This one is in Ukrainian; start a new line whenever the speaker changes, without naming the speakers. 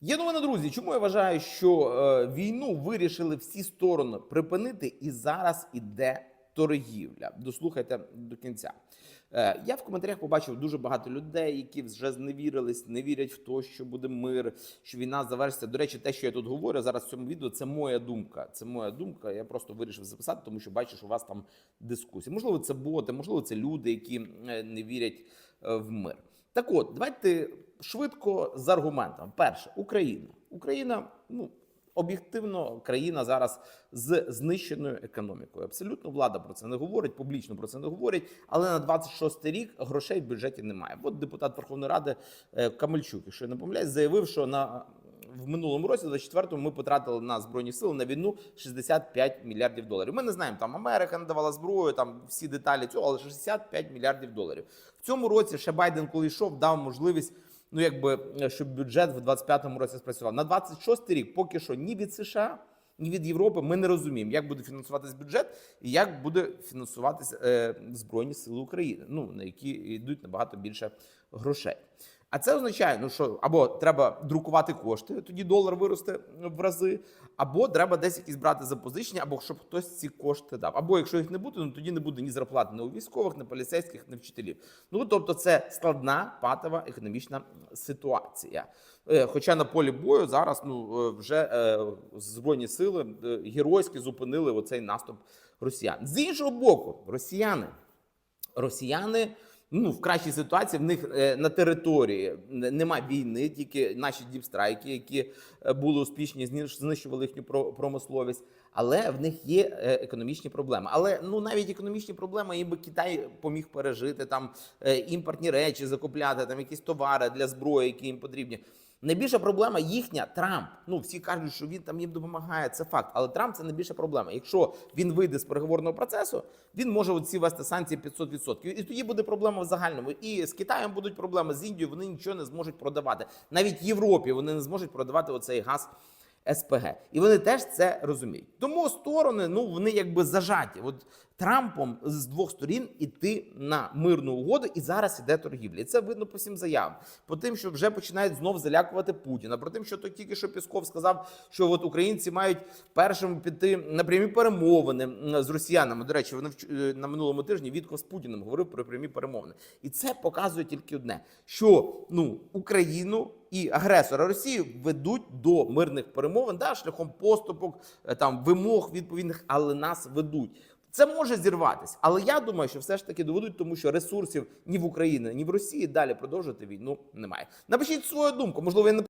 Є новина, друзі. Чому я вважаю, що е, війну вирішили всі сторони припинити, і зараз іде торгівля. Дослухайте до кінця. Е, я в коментарях побачив дуже багато людей, які вже зневірились, не вірять в те, що буде мир, що війна завершиться. До речі, те, що я тут говорю зараз в цьому відео, це моя думка. Це моя думка. Я просто вирішив записати, тому що бачу, що у вас там дискусії. Можливо, це боти, можливо, це люди, які е, не вірять е, в мир. Так от, давайте швидко з аргументом. Перше, Україна. Україна, ну об'єктивно, країна зараз з знищеною економікою. Абсолютно влада про це не говорить, публічно про це не говорить. Але на 26 рік грошей в бюджеті немає. От депутат Верховної Ради е, Камельчук, якщо я не помиляюсь, заявив, що на в минулому році, 24-му, ми потратили на збройні сили на війну 65 мільярдів доларів. Ми не знаємо, там Америка надавала зброю, там всі деталі цього, але 65 мільярдів доларів. В цьому році ще Байден, коли йшов, дав можливість. Ну, якби щоб бюджет в 25-му році спрацював на 26-й рік, поки що ні від США, ні від Європи ми не розуміємо, як буде фінансуватись бюджет і як буде фінансуватися е, збройні сили України, ну на які йдуть набагато більше грошей. А це означає, ну що або треба друкувати кошти, тоді долар виросте в рази, або треба десь якісь брати запозичення, або щоб хтось ці кошти дав. Або якщо їх не буде, ну тоді не буде ні зарплати ні у військових, ні поліцейських, ні вчителів. Ну тобто, це складна патова економічна ситуація. Е, Хоча на полі бою зараз ну е, вже е, збройні сили геройськи зупинили оцей наступ росіян. З іншого боку, росіяни росіяни. Ну, в кращій ситуації в них е, на території немає війни, тільки наші діпстрайки, які е, були успішні, знищували їхню про- промисловість. Але в них є е, економічні проблеми. Але ну навіть економічні проблеми, їм Китай поміг пережити там імпортні речі, закупляти там якісь товари для зброї, які їм потрібні. Найбільша проблема їхня Трамп. Ну всі кажуть, що він там їм допомагає. Це факт. Але Трамп це найбільша проблема. Якщо він вийде з переговорного процесу, він може оці вести санкції 500%. І тоді буде проблема в загальному. І з Китаєм будуть проблеми з Індією. Вони нічого не зможуть продавати. Навіть Європі вони не зможуть продавати оцей газ. СПГ, і вони теж це розуміють. Тому сторони, ну вони якби зажаті. От Трампом з двох сторін іти на мирну угоду, і зараз іде торгівля. І це видно по всім заявам. По тим, що вже починають знов залякувати Путіна. Про тим, що то тільки що Пісков сказав, що от українці мають першим піти на прямі перемовини з росіянами. До речі, вони е, на минулому тижні Вітков з Путіним говорив про прямі перемовини, і це показує тільки одне: що ну Україну і агресора Росії ведуть до мирних перемовин, да, шляхом поступок, е, там вимог відповідних, але нас ведуть. Це може зірватися, але я думаю, що все ж таки доведуть, тому що ресурсів ні в Україні, ні в Росії далі продовжити війну немає. Напишіть свою думку. Можливо, я не